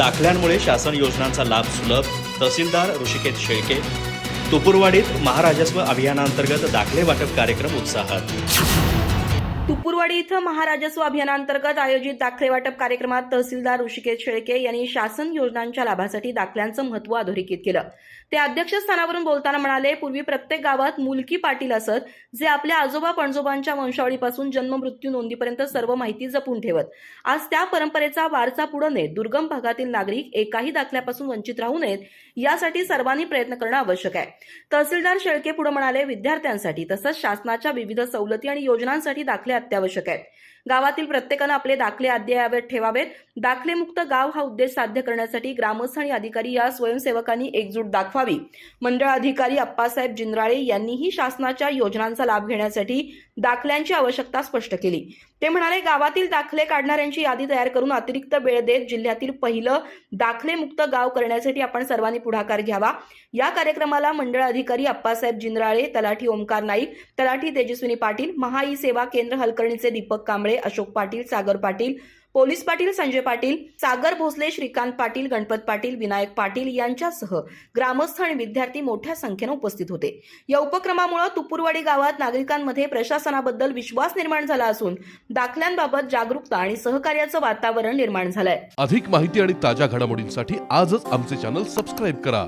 दाखल्यांमुळे शासन योजनांचा लाभ सुलभ. तहसीलदार ऋषिकेत शेळके. तुपुरवाडीत महाराजस्व अभियानांतर्गत दाखले वाटप कार्यक्रम उत्साहात. तुपूरवाडी इथं महाराजस्व अभियानांतर्गत आयोजित दाखले वाटप कार्यक्रमात तहसीलदार ऋषिकेश शेळके यांनी शासन योजनांच्या लाभासाठी दाखल्यांचं महत्त्व अधोरेखित केलं. ते अध्यक्षस्थानावरून बोलताना म्हणाले पूर्वी प्रत्येक गावात मुलकी पाटील असत जे आपल्या आजोबा पणजोबांच्या वंशावळीपासून जन्म मृत्यू नोंदीपर्यंत सर्व माहिती जपून ठेवत. आज त्या परंपरेचा वारसा पुढे नेत दुर्गम भागातील नागरिक एकाही दाखल्यापासून वंचित राहू नयेत यासाठी सर्वांनी प्रयत्न करणं आवश्यक आहे. तहसीलदार शेळके पुढे म्हणाले विद्यार्थ्यांसाठी तसंच शासनाच्या विविध सवलती आणि योजनांसाठी दाखल्या अत्यावश्यक आहेत. गावातील प्रत्येकानं आपले दाखले अद्ययावत ठेवावेत. दाखलेमुक्त गाव हा उद्देश साध्य करण्यासाठी ग्रामस्थ आणि अधिकारी या स्वयंसेवकांनी एकजूट दाखवावी. मंडळ अधिकारी अप्पासाहेब जिंद्राळे यांनीही शासनाच्या योजनांचा लाभ घेण्यासाठी दाखल्यांची आवश्यकता स्पष्ट केली. ते म्हणाले गावातील दाखले काढणाऱ्यांची यादी तयार करून अतिरिक्त वेळ देत जिल्ह्यातील पहिलं दाखलेमुक्त गाव करण्यासाठी आपण सर्वांनी पुढाकार घ्यावा. या कार्यक्रमाला मंडळ अधिकारी अप्पासाहेब जिंद्राळे तलाठी ओमकार नाईक तलाठी तेजस्विनी पाटील महाई सेवा केंद्र हलकर्णीचे दीपक कांबळे अशोक पाटील सागर पाटील पोलीस पाटील संजय पाटील सागर भोसले श्रीकांत पाटील गणपत पाटील विनायक पाटील यांच्यासह ग्रामस्थ आणि विद्यार्थी मोठ्या संख्येनं उपस्थित होते. या उपक्रमामुळे तुपूरवाडी गावात नागरिकांमध्ये प्रशासनाबद्दल विश्वास निर्माण झाला असून दाखल्यांबाबत जागरूकता आणि सहकार्याचं वातावरण निर्माण झालंय. अधिक माहिती आणि ताज्या घडामोडींसाठी आजच आमचे चॅनल सबस्क्राईब करा.